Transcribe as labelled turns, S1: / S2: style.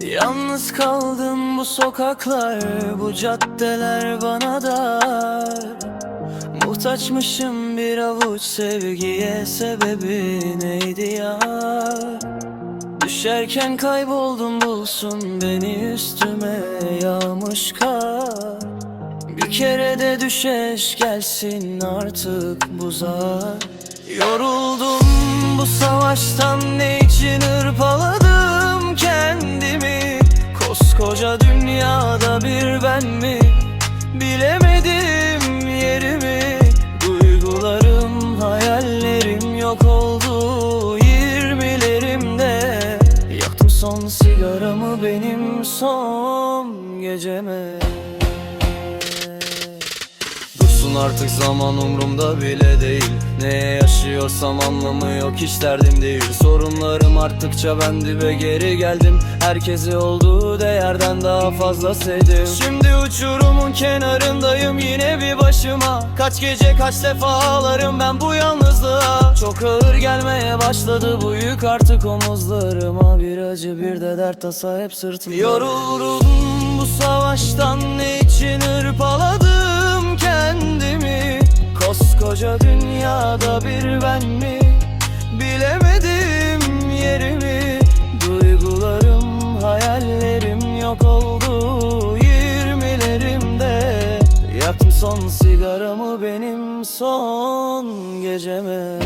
S1: Yalnız kaldım bu sokaklar, bu caddeler bana dar Muhtaçmışım bir avuç sevgiye sebebi neydi ya? Düşerken kayboldum bulsun beni üstüme yağmış kar kere de düşeş gelsin artık buzar Yoruldum bu savaştan ne için hırpaladım kendimi? Koskoca dünyada bir ben mi? Bilemedim yerimi. Duygularım hayallerim yok oldu yirmilerimde. Yaktım son sigaramı benim son geceme Artık zaman umrumda bile değil. Neye yaşıyorsam anlamı yok hiç derdim değil. Sorunlarım arttıkça ben dibe geri geldim. Herkesi olduğu değerden daha fazla sevdim. Şimdi uçurumun kenarındayım yine bir başıma. Kaç gece kaç defa ağlarım ben bu yalnızlığa. Çok ağır gelmeye başladı bu yük artık omuzlarıma Bir acı bir de dert tasa hep sırtımda. Yoruldum bu savaştan ne için hırpaladım? kendimi Koskoca dünyada bir ben mi? Bilemedim yerimi. Duygularım hayallerim yok oldu Yirmilerimde. Yaktım son sigaramı benim son geceme